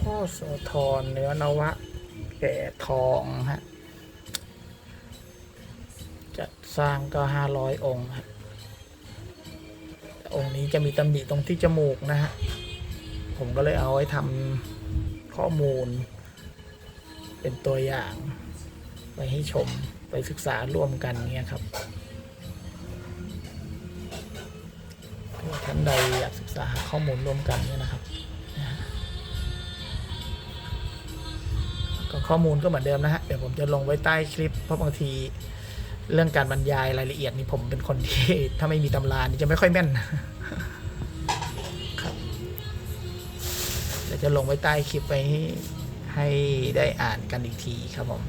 พ่อโสธรเนื้อนวะ แก่ทองฮะจัดสร้างก็ห้าร้อยองค์ฮะองค์นี้จะมีตำหนิตรงที่จมูกนะฮะ ผมก็เลยเอาไว้ทำข้อมูล เป็นตัวอย่างไปให้ชมไปศึกษาร่วมกันเนี่ยครับท่านใดอยากศึกษาหาข้อมูลร่วมกันเนี่ยนะครับ ข้อมูลก็เหมือนเดิมนะฮะ เดี๋ยวผมจะลงไว้ใต้คลิป เพราะบางทีเรื่องการบรรยายรายละเอียดนี่ผมเป็นคนที่ ถ้าไม่มีตำรานี่จะไม่ค่อยแม่นครับเดี๋ยวจะลงไว้ใต้คลิปไปให้ให้ได้อ่านกันอีกทีครับผม